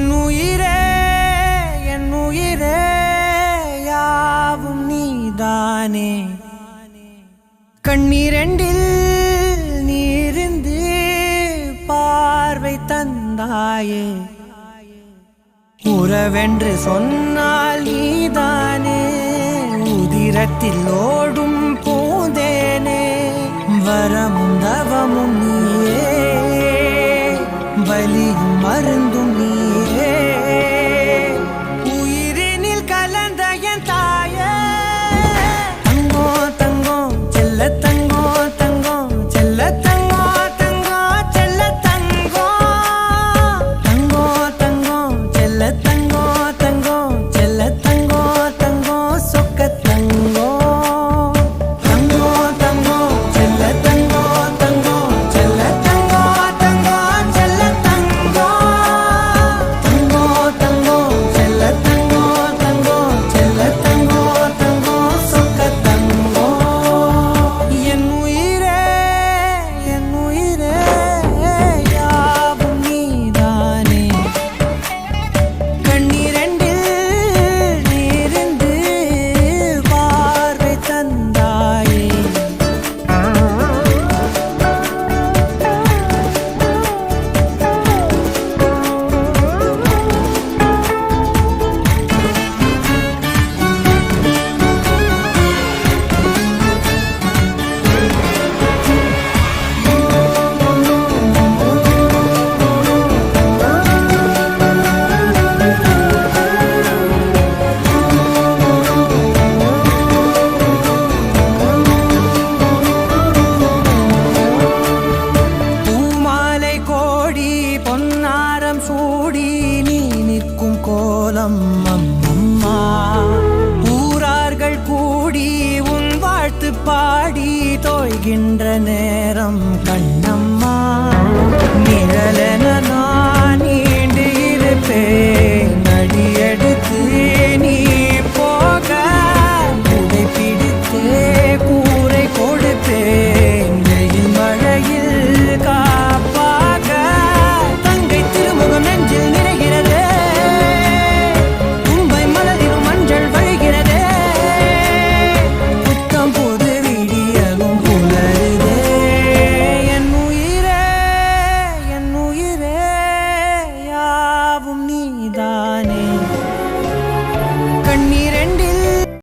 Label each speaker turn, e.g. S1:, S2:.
S1: என் உயிரே என் உயிரே யாவும் நீதானே. கண்ணீரண்டில் நீருந்து பார்வை தந்தாயே. உறவென்று சொன்னால் நீதானே. உதிரத்தில் ஓடும் பூந்தேனே. வரமும் தவமும் நீயே. பலியும் மருந்தும் அம்மம்மா. ஊரார்கள் கூடி உன் வாழ்த்து பாடி தோய்கின்ற நேரம் கண்ணம்மா. நிழலென